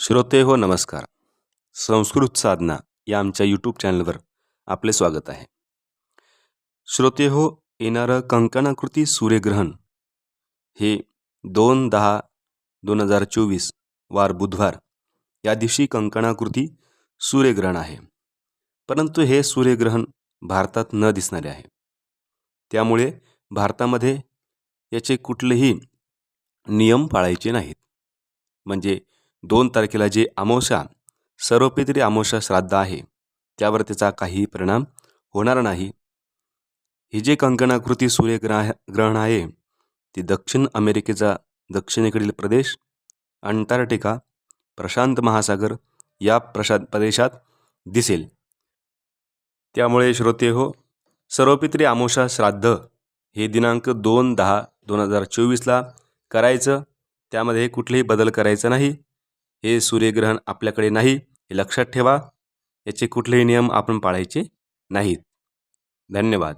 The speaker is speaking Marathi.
श्रोते हो नमस्कार. संस्कृत साधना या आमच्या यूट्यूब चॅनलवर आपले स्वागत आहे. श्रोते हो येणारं कंकणाकृती सूर्यग्रहण हे दोन दहा दोन हजार चोवीस वार बुधवार या दिवशी कंकणाकृती सूर्यग्रहण आहे. परंतु हे सूर्यग्रहण भारतात न दिसणारे आहे. त्यामुळे भारतामध्ये याचे कुठलेही नियम पाळायचे नाहीत. म्हणजे दोन तारखेला जे अमावस्या सर्वपित्री अमावस्या श्राद्ध आहे त्यावर त्याचा काही परिणाम होणार नाही. हे जे कंकणाकृती सूर्यग्रह ग्रहण आहे ते दक्षिण अमेरिकेचा दक्षिणेकडील प्रदेश अंटार्क्टिका प्रशांत महासागर या प्रशा प्रदेशात दिसेल. त्यामुळे श्रोते हो सर्वपित्री आमोशा श्राद्ध हे दिनांक दोन दहा दोन हजार चोवीसला करायचं त्यामध्ये कुठलेही बदल करायचा नाही. हे सूर्यग्रहण आपल्याकडे नाही हे लक्षात ठेवा. याचे कुठलेही नियम आपण पाळायचे नाहीत. धन्यवाद.